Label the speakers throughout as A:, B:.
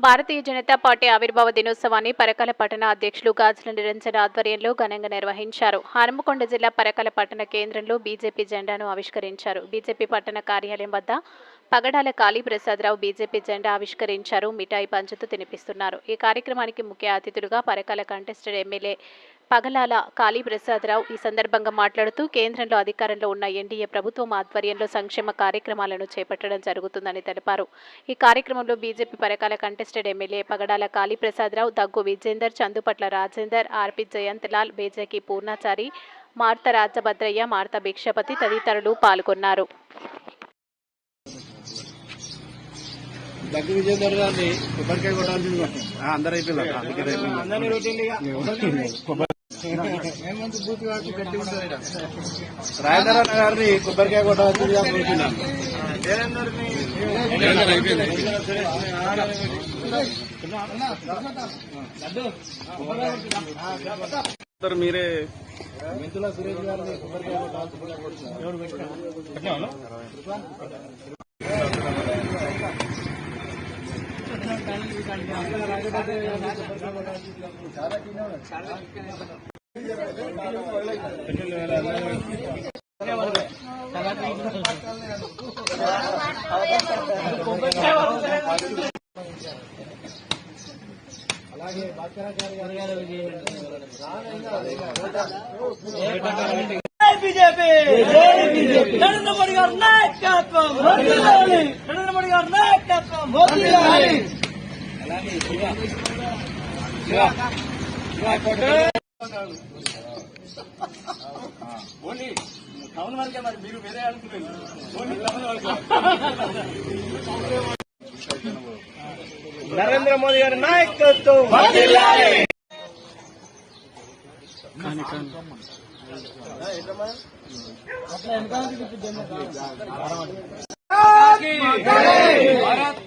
A: Bharatiya Janata party ఆవిర్భావ దినోత్సవాన్ని పరకాల పట్టణ అధ్యక్షులు గాజుల నిరంజన్ ఆధ్వర్యంలో ఘనంగా నిర్వహించారు. హనుమకొండ జిల్లా పరకాల పట్టణ కేంద్రంలో బీజేపీ జెండాను ఆవిష్కరించారు. బీజేపీ పట్టణ కార్యాలయం వద్ద పగడాల కాళీప్రసాదరావు బీజేపీ జెండా ఆవిష్కరించారు. మిఠాయి పంచుతూ తినిపిస్తున్నారు. ఈ కార్యక్రమానికి ముఖ్య అతిథులుగా పరకాల కంటెస్టెడ్ ఎమ్మెల్యే పగలాల కాళీప్రసాదరావు ఈ సందర్భంగా మాట్లాడుతూ కేంద్రంలో అధికారంలో ఉన్న ఎన్డీఏ ప్రభుత్వం ఆధ్వర్యంలో సంక్షేమ కార్యక్రమాలను చేపట్టడం జరుగుతుందని తెలిపారు. ఈ కార్యక్రమంలో BJP Parakala contested MLA Pagadala Kaliprasadarao Daggu Vijender Chandupatla Rajender RP Jayantlal బేజకి Purnachari Martha Rajabhadraiah Martha Bhikshapathi తదితరులు పాల్గొన్నారు.
B: దగ్గర గారిని కొబ్బరికాయ కొట్టాల్సింది. అందరూ అయిపోయింది అందుకే రాజేంద్ర గారిని కొబ్బరికాయ కొట్ట వచ్చింది మీరే మెంతుల సురేష్ గారిని కొబ్బరికాయ కొట్టాలి చాలా అలాగే భాస్కరాచార్య కొట్టాల్సిందిగా గారు
C: బీజేపీ నరేంద్ర మోడీ గారు నాయకత్వం నరేంద్ర మోడీ గారు నాయకత్వం మోదీ
B: టౌన్ వరకే మరి మీరు వేరే అనుకున్నారు.
C: నరేంద్ర మోడీ గారి నాయకత్వం. భారత్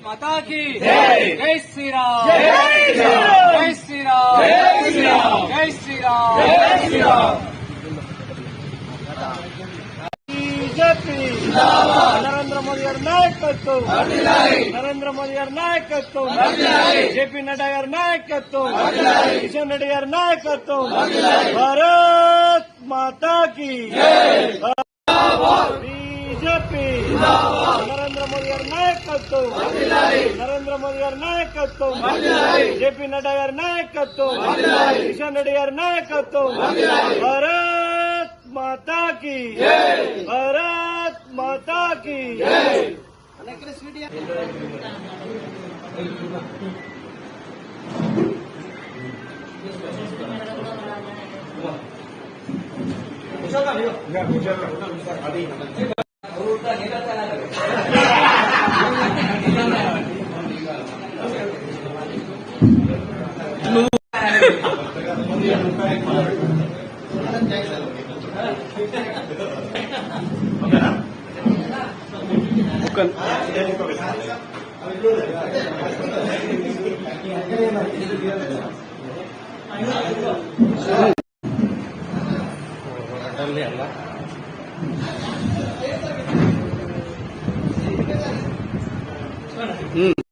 C: మాతా की జై శ్రీరామ్. జై శ్రీరామ్. జై శ్రీరామ్. జై శ్రీరామ్ జై శ్రీరామ్ బీజేపీ నరేంద్ర మోదీ గారి నాయకత్వం నరేంద్ర మోదీ గారి నాయకత్వం జేపీ నడ్డా గారి నాయకత్వం కిషన్ రెడ్డి గారి ಬಿಜೆಪಿ ನರೇಂದ್ರ ಮೋದಿಯವರ ನಾಯಕತ್ವ ನರೇಂದ್ರ ಮೋದಿಯವರ ನಾಯಕತ್ವ ಜೆ ಪಿ ನಡ್ಡಾಯವರ ನಾಯಕತ್ವ ಕಿಶನ್ ರೆಡ್ಡಿಯವರ ನಾಯಕತ್ವ ಭಾರತ್ ಮಾತಾ ಕಿ ಭಾರತ್ ಮಾತಾ ಕಿ Gracias. Bukan. അല്ല ഉം